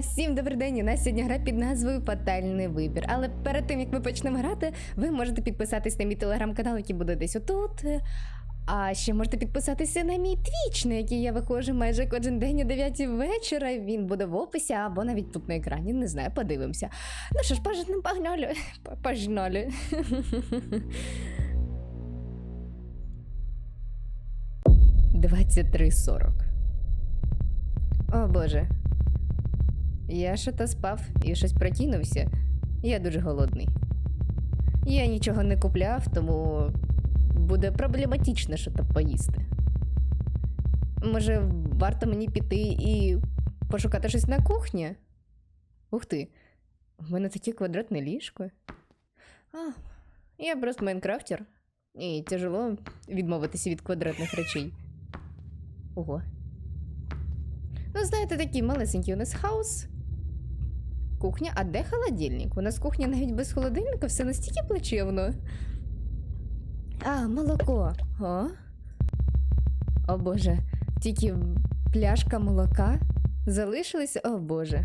Всім добрий день! У нас сьогодні гра під назвою Фатальний вибір. Але перед тим як ми почнемо грати, ви можете підписатись на мій телеграм-канал, який буде десь отут. А ще можете підписатися на мій твіч, на який я виходжу майже кожен день о 9 вечора. Він буде в описі або навіть тут на екрані. Не знаю, подивимося. Ну що ж, погнали. Погнали. Двадцять три сорок. О боже. Я що-то спав і щось прокинувся. Я дуже голодний. Я нічого не купляв, тому буде проблематично що-то поїсти. Може, варто мені піти і пошукати щось на кухні? Ух ти, в мене таке квадратне ліжко. А, я просто майнкрафтер. І тяжело відмовитися від квадратних речей. Ого. Ну, знаєте, такий малесенький у нас хаус. Кухня, а де холодильник? У нас кухня навіть без холодильника, все настільки плачевно. А, молоко. О. О Боже, тільки пляшка молока залишилась. О Боже.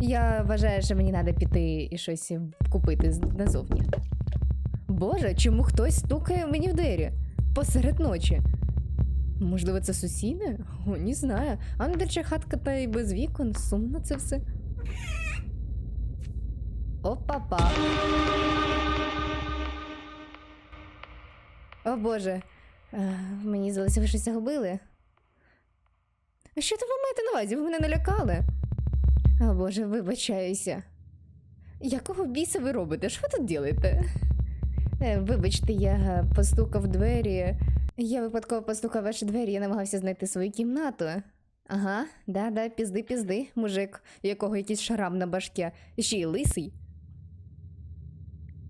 Я вважаю, що мені треба піти і щось купити назовні. Боже, чому хтось стукає мені в двері посеред ночі? Можливо, це сусіди? О, не знаю. А ну, до хатка та й без вікон, сумно це все. Опа-па. О Боже. Е, Мені здалося, ви щось загубили. А що то ви маєте на увазі? Ви мене налякали? О Боже, вибачаюся. Якого біса ви робите? Що ви тут робите? Е, Вибачте, я постукав двері. Я випадково постукав ваші двері, я намагався знайти свою кімнату. Ага, да-да, пізди, пізди, мужик, якого якийсь шрам на башке, ще й лисий.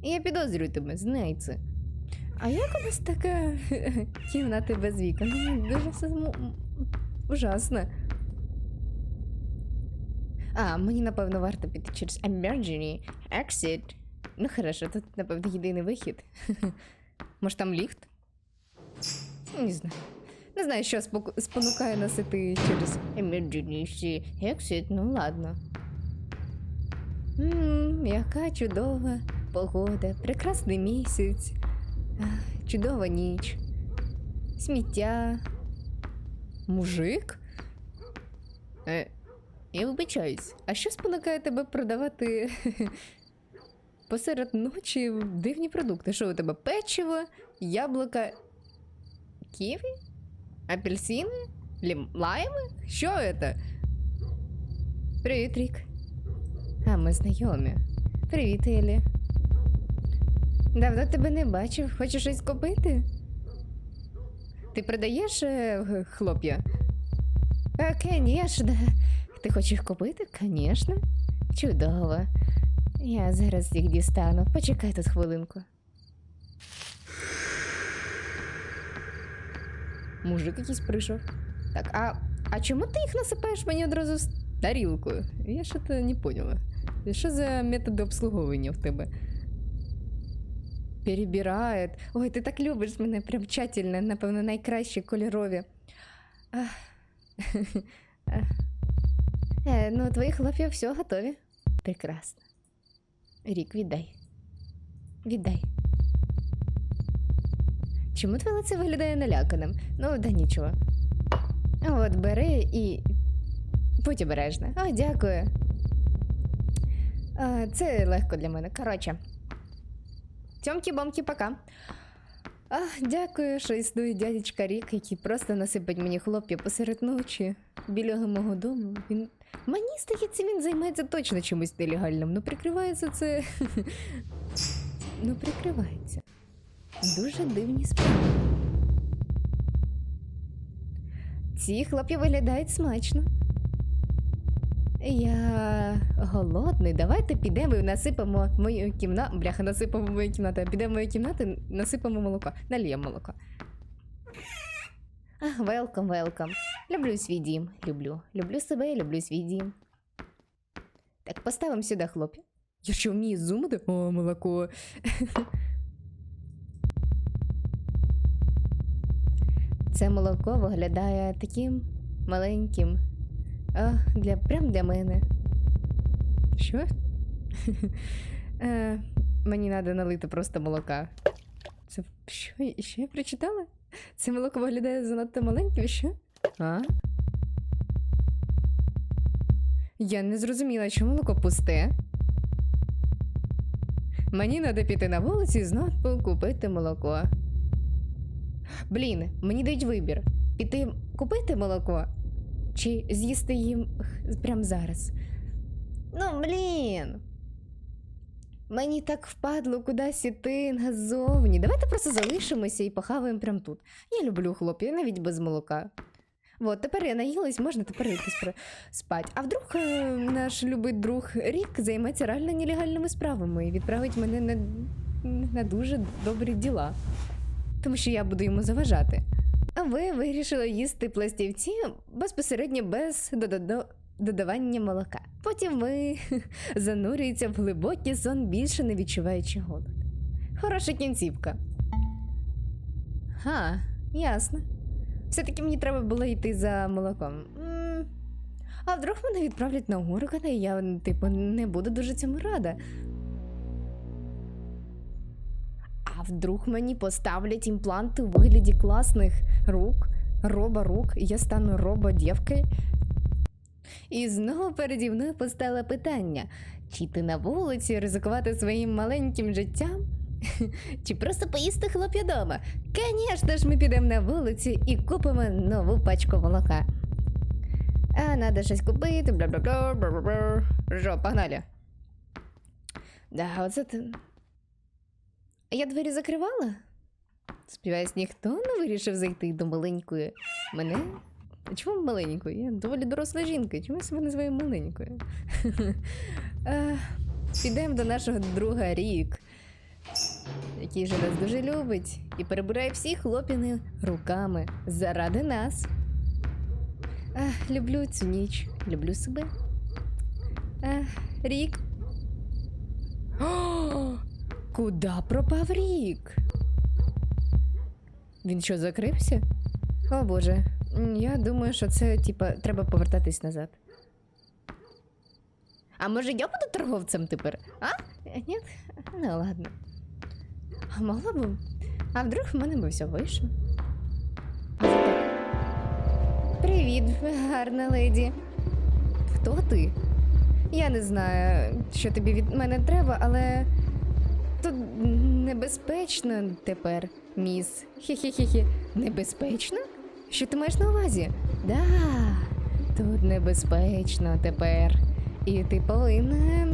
Я підозрюю тебе, знай. А як у нас така кімната без вікон? Дуже все ужасно. А, мені напевно варто піти через emergency exit. Ну хорошо, тут, напевно, єдиний вихід. Може там ліфт? Не знаю. Не знаю, що спонукає нас іти через emergency exit, ну ладно. Ммм, яка чудова погода, прекрасний місяць, чудова ніч, сміття. Мужик? Е, я вибачаюсь, а що спонукає тебе продавати посеред ночі дивні продукти? Що у тебе печиво, яблука, ківі? Апельсини? Лім... Лайми? Що це? Привіт, Рік. А, ми знайомі. Привіт, Елі. Давно тебе не бачив. Хочеш щось купити? Ти продаєш е, хлоп'я? А, Конечно. Ти хочеш купити? Конечно. Чудово. Я зараз їх дістану. Почекай тут хвилинку. Мужик якийсь прийшов. Так, а, а чому ти їх насипаєш мені одразу з тарілкою? Я що то не поняла. Що за методи обслуговування в тебе? Перебирает. Ой, ти так любиш мене прям тщательно, напевно, найкращі кольорові. Е, ну, твої хлопці все готові. Прекрасно. Рік, віддай. Віддай. Чому твоє лице виглядає наляканим? Ну, да нічого. От, бери і. Будь обережна. О, дякую. Це легко для мене. Коротше. Тьомкі-бомкі, пока. А, дякую, що існує дядечка Рік, який просто насипать мені хлоп'я посеред ночі біля мого дому. Він. Мені здається, він займається точно чимось нелегальним. Ну, прикривається це. ну, прикривається. Дуже дивні справи. Ці хлопці виглядають смачно. Я голодний. Давайте підемо і насипемо мою кімнату. Бляха, насипемо мою кімнату. Підемо в мою кімнату, насипемо молоко. Наліємо молоко. А, велком, велком. Люблю свій дім. Люблю. Люблю себе і люблю свій дім. Так, поставимо сюди хлоп'я. Я що вмію зумити? О, молоко. Це молоко виглядає таким маленьким, А, для, прям для мене. Що? е, мені треба налити просто молока. Це що, що я прочитала? Це молоко виглядає занадто маленьким, що? А? Я не зрозуміла, чому молоко пусте. Мені треба піти на вулицю і знову купити молоко. Блін, мені дають вибір: піти купити молоко чи з'їсти їм прямо зараз. Ну, блін. Мені так впадло кудись іти назовні. Давайте просто залишимося і похаваємо прямо тут. Я люблю хлоп'я, навіть без молока. От, тепер я наїлась, можна тепер спра- спать. А вдруг е, наш любий друг Рік займеться реально нелегальними справами і відправить мене на, на дуже добрі діла. Тому що я буду йому заважати. А ви вирішили їсти пластівці безпосередньо без додавання молока. Потім ви занурюєтеся в глибокий сон, більше не відчуваючи голод. Хороша кінцівка. Ха, ясно. Все-таки мені треба було йти за молоком. А вдруг мене відправлять на органи, і я, типу, не буду дуже цьому рада. А вдруг мені поставлять імпланти у вигляді класних рук, роба рук, я стану роба дівки. І знову переді мною постало питання: чи ти на вулиці ризикувати своїм маленьким життям? Чи просто поїсти хлоп'я дома? Звісно ж, ми підемо на вулицю і купимо нову пачку молока. А треба щось купити, бла-бла-бла, бла-бла-бла. Жо, погнали. Да, оце ти. Я двері закривала? Сподіваюсь, ніхто не вирішив зайти до маленької. Мене? Чому маленькою? Я доволі доросла жінка. Чому я себе називаю маленькою? Е, Підемо до нашого друга Рік, який же нас дуже любить і перебирає всі хлопіни руками заради нас. Ах, люблю цю ніч, люблю себе. Ах, Рік. Куда пропав Рік? Він що, закрився? О Боже, я думаю, що це типа треба повертатись назад. А може я буду торговцем тепер? А? Ні? Ну ладно. А могла б. А вдруг в мене би все вийшло? Привіт, гарна леді. Хто ти? Я не знаю, що тобі від мене треба, але небезпечно тепер, міс. Хі-хі-хі-хі. Небезпечно? Що ти маєш на увазі? Да, тут небезпечно тепер. І ти повинна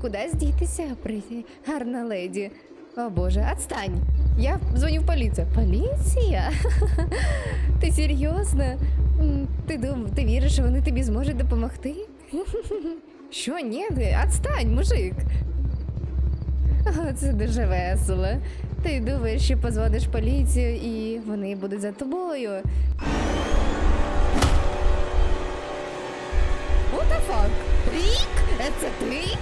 кудись дітися, прийти, гарна леді. О боже, отстань! Я дзвоню в поліцію. Поліція? Ти серйозно? Ти дум, ти віриш, що вони тобі зможуть допомогти? Що, ні? Отстань, мужик. О, це дуже весело. Ти думаєш, що позвониш поліцію і вони будуть за тобою. What the fuck? Рік? Це ти?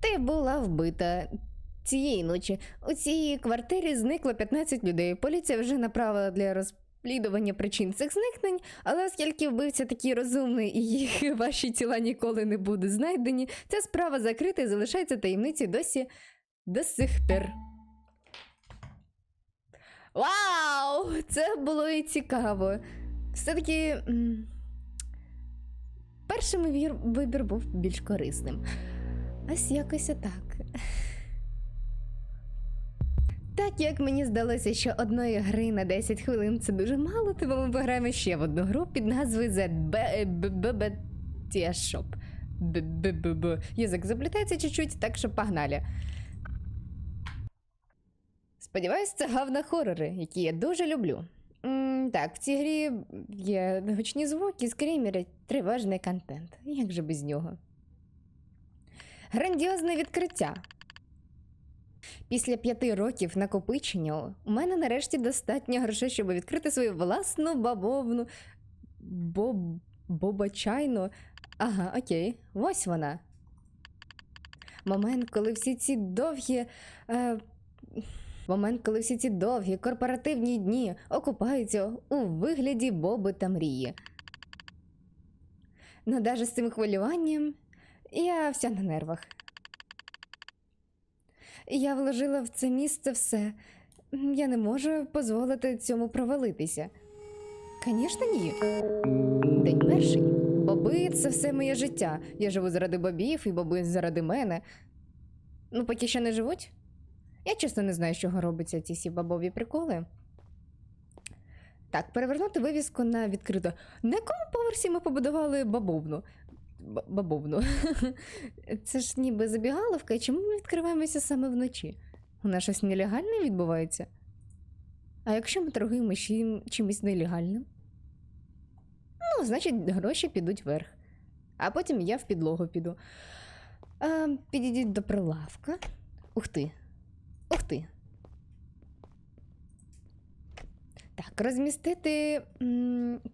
Ти була вбита. Цієї ночі у цій квартирі зникло 15 людей. Поліція вже направила для розслідування причин цих зникнень, але оскільки вбивця такий розумний і їх ваші тіла ніколи не будуть знайдені, ця справа закрита і залишається таємниці досі до сих пір. Вау! Це було і цікаво. Все-таки. Перший вибір був більш корисним. Ось якось отак. Так як мені здалося, що одної гри на 10 хвилин це дуже мало, тому ми пограємо ще в одну гру під назвою ZBBBT Shop. Б-б-б-б. Язик заплітається чуть-чуть, так що погнали. Сподіваюсь, це гавна хорори, які я дуже люблю. Так, в цій грі є гучні звуки, скрімери, тривожний контент. Як же без нього? Грандіозне відкриття. Після п'яти років накопичення у мене нарешті достатньо грошей, щоб відкрити свою власну бабовну боб... бобачайну. Ага, окей, ось вона. Момент, коли всі ці довгі. Е... момент, коли всі ці довгі корпоративні дні окупаються у вигляді Боби та мрії. Ну, навіть з цим хвилюванням я вся на нервах. Я вложила в це місце все. Я не можу дозволити цьому провалитися. Звісно, ні. День перший. Боби це все моє життя. Я живу заради бобів, і боби заради мене. Ну, поки ще не живуть. Я чесно не знаю, чого робиться ці всі бабові приколи. Так, перевернути вивіску на відкрито. На якому поверсі ми побудували бабовну? Бабовну. Це ж ніби забігаловка, і чому ми відкриваємося саме вночі? У нас щось нелегальне відбувається? А якщо ми торгуємо чим, чимось нелегальним? Ну, значить, гроші підуть вверх. А потім я в підлогу піду. А, підійдіть до прилавка. Ух ти. Ух ти. Так, розмістити.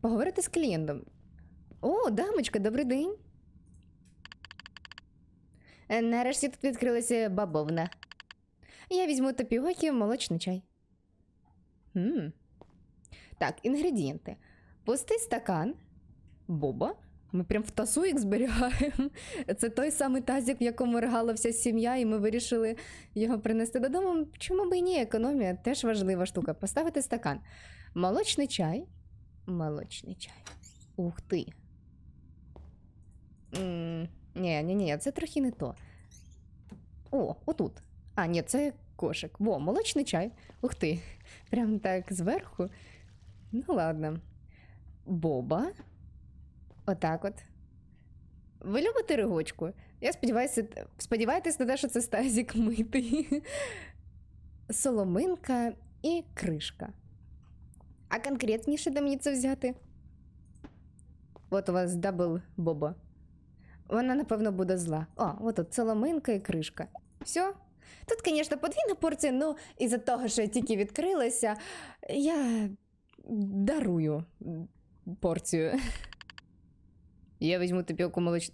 поговорити з клієнтом. О, дамочка, добрий день. Е, Нарешті тут відкрилася бабовна. Я візьму тапіоки, молочний чай. м Так, інгредієнти. Пустий стакан, боба. Ми прям в тасу їх зберігаємо. Це той самий тазик, в якому ригала вся сім'я, і ми вирішили його принести додому. Чому б і ні? Економія теж важлива штука. Поставити стакан. Молочний чай. Молочний чай. Ух ти. м ні, ні, ні, це трохи не то. О, отут. А, ні, це кошик. Во, молочний чай. Ух ти. Прям так зверху. Ну, ладно. Боба. Отак от. Ви любите ригочку? Я сподіваюся, сподіваєтесь на те, що це стазік митий. Соломинка і кришка. А конкретніше де мені це взяти? От у вас дабл боба. Вона, напевно, буде зла. О, от тут соломинка і кришка. Все. Тут, звісно, подвійна порція, ну із-за того, що я тільки відкрилася, я дарую порцію. Я візьму тапіоку молоч...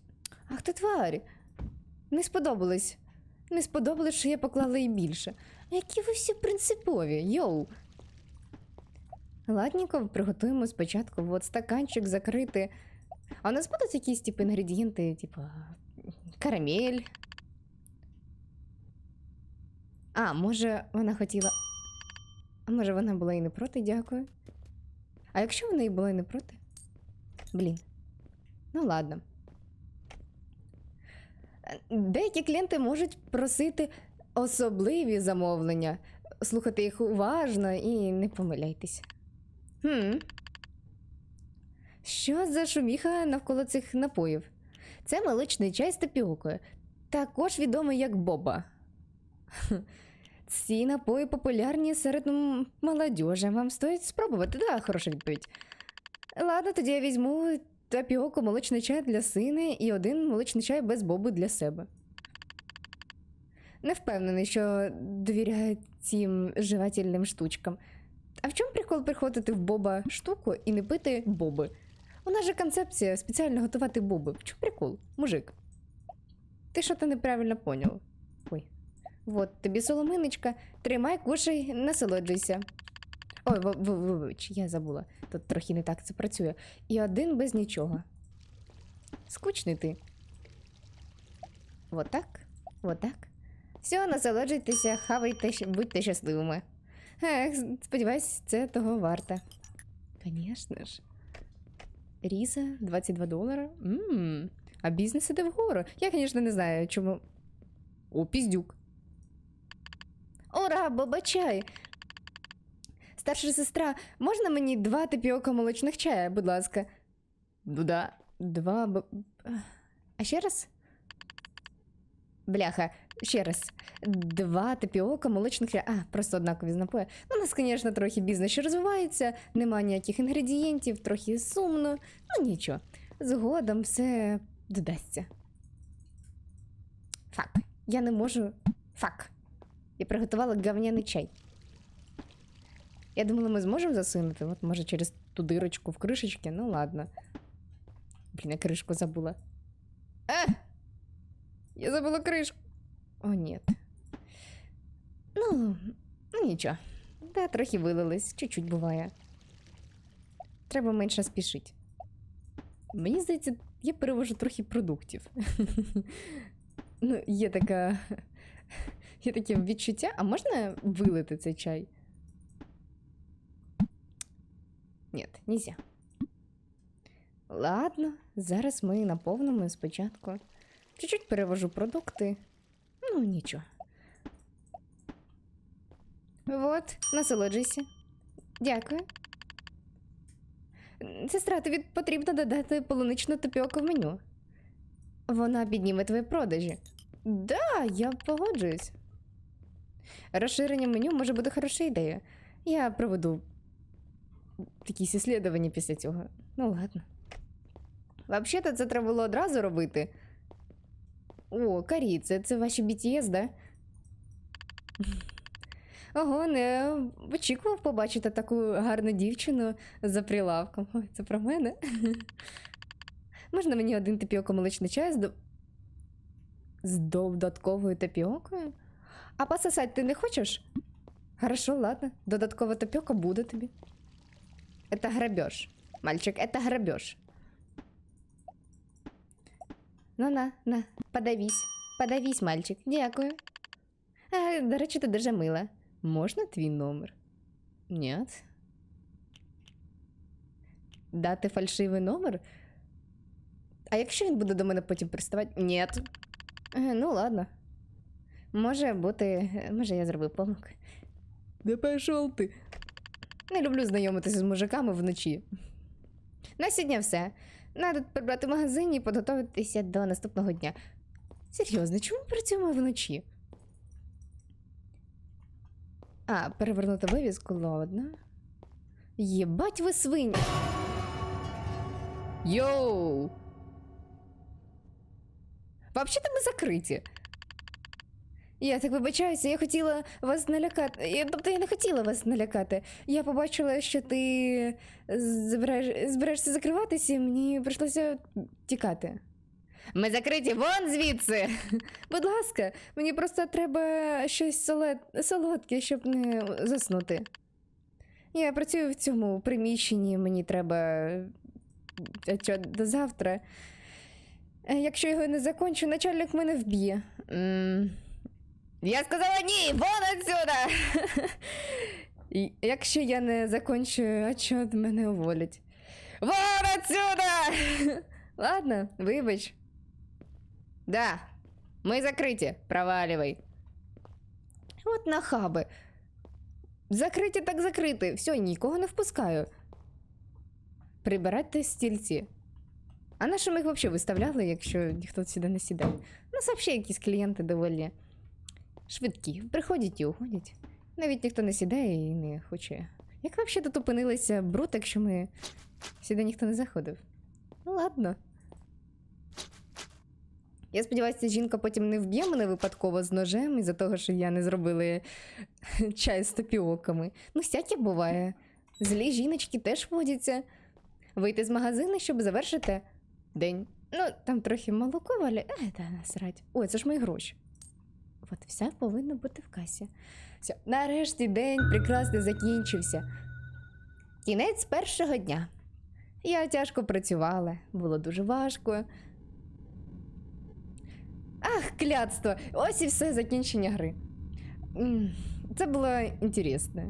Ах ти тварі. Не сподобалось. Не сподобалось, що я поклала і більше. Які ви всі принципові, йоу. Ладненько, приготуємо спочатку от стаканчик закрити. А у нас будуть якісь типу, інгредієнти, типу карамель. А, може, вона хотіла. А може, вона була і не проти, дякую. А якщо вона і була і не проти? Блін. Ну ладно. Деякі клієнти можуть просити особливі замовлення. Слухати їх уважно і не помиляйтесь. Хм. Що за шуміха навколо цих напоїв? Це молочний чай з тапіокою, також відомий як боба. Ці напої популярні серед м, молодежі. Вам стоїть спробувати? Да, хороша відповідь. Ладно, тоді я візьму тапіоку молочний чай для сина і один молочний чай без боби для себе. Не впевнений, що довіряю цим жевательним штучкам. А в чому прикол приходити в боба штуку і не пити боби? У нас же концепція спеціально готувати боби. В чому прикол, мужик? Ти що то неправильно поняв? Ой. Вот тобі соломиночка, тримай, кушай, насолоджуйся. Ой, вибач, я забула. Тут трохи не так це працює. І один без нічого. Скучний ти. Вот так, вот так. Все, насолоджуйтеся, хавайте, будьте щасливими. Ех, сподіваюсь, це того варте. Звісно ж. Різа 22 долара. Ммм, а бізнес іде вгору. Я, звісно, не знаю, чому. О, піздюк. Ура, бабачай! Старша сестра, можна мені два тапіока молочних чая, будь ласка? Ну да. Два б... А ще раз? Бляха, ще раз. Два тапіока молочних. А, просто однакові з напої. У нас, звісно, трохи бізнес ще розвивається, нема ніяких інгредієнтів, трохи сумно. Ну нічого. Згодом все додасться. Фак. Я не можу. Фак. Я приготувала говняний чай. Я думала, ми зможемо засунути. От може через ту дирочку в кришечці. Ну ладно. Блін, я кришку забула. Е! Я забула кришку. О. Ну, Ну нічого. Да, трохи вилились, чуть-чуть буває. Треба менше спішити. Мені здається, я перевожу трохи продуктів. ну, є така. Є таке відчуття, а можна вилити цей чай? Ні, нельзя. Ладно, зараз ми наповнимо спочатку. Чуть-чуть перевожу продукти. Ну, нічого. Вот, насолоджуйся. Дякую. Сестра, тобі потрібно додати полуничну тапіоку в меню. Вона підніме твої продажі. Да, я погоджуюсь. Розширення меню може бути хороша ідея. Я проведу якісь іслідування після цього. Ну, ладно. Взагалі-то це треба було одразу робити. О, Карі, це, це ваші BTS, да? Ого, не очікував побачити таку гарну дівчину за прилавком. Ой, це про мене. Можна мені один тапіоко молочний чай з, до... з додатковою тапіокою? А пососать ти не хочеш? Хорошо, ладно. Додаткова тапіока буде тобі. Это грабеж. Мальчик, это грабеж. Ну на, на, подавись. Подавись, мальчик. Дякую. А, до речі, ти дуже мила. Можна твій номер? Ні. Дати фальшивий номер? А якщо він буде до мене потім приставати? Ні. Е, Ну, ладно. Може бути, може, я зробив помилку. Да пішов ти. Не люблю знайомитися з мужиками вночі. На сьогодні все. Надо прибрати в магазині і підготуватися до наступного дня. Серйозно, чому ми працюємо вночі? А, перевернути вивізку, ладно. Єбать ви свині. Йоу! Вообще-то ми закриті. Я так вибачаюся, я хотіла вас налякати. Я, тобто я не хотіла вас налякати. Я побачила, що ти збираєш, збираєшся закриватися, і мені прийшлося тікати. Ми закриті вон звідси. Будь ласка, мені просто треба щось солод... солодке, щоб не заснути. Я працюю в цьому приміщенні, мені треба е, що, до завтра. Е, Якщо його не закончу, начальник мене вб'є. Я сказала ні, вон отсюда! Якщо я не закончу, а чого мене уволять? Вон отсюда! Ладно, вибач. Да, ми закриті, проваливай. От нахаби. Закриті так закриті. Все, нікого не впускаю. Прибирайте стільці. А на що ми їх взагалі виставляли, якщо ніхто сюди не сідає? У нас взагалі якісь клієнти доволі швидкі. Приходять і уходять. Навіть ніхто не сідає і не хоче. Як взагалі тут опинилися бруд, якщо ми сюди ніхто не заходив? Ну ладно. Я сподіваюся, жінка потім не вб'є мене випадково з ножем із-за того, що я не зробила чай з тапіоками. Ну, всяке буває. Злі жіночки теж водяться. Вийти з магазину, щоб завершити день. Ну, там трохи молоко валя. Е, та насрать. Ой, це ж мої гроші. От все повинно бути в касі. Все, нарешті день прекрасно закінчився. Кінець першого дня. Я тяжко працювала, було дуже важко. Ах, клятство! Ось і все закінчення гри. Це було інтересно.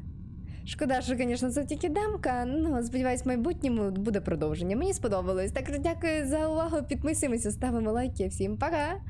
Шкода, що, звісно, це тільки демка, але сподіваюсь, в майбутньому буде продовження. Мені сподобалось. Так дякую за увагу. Підписуємося, ставимо лайки. Всім пока!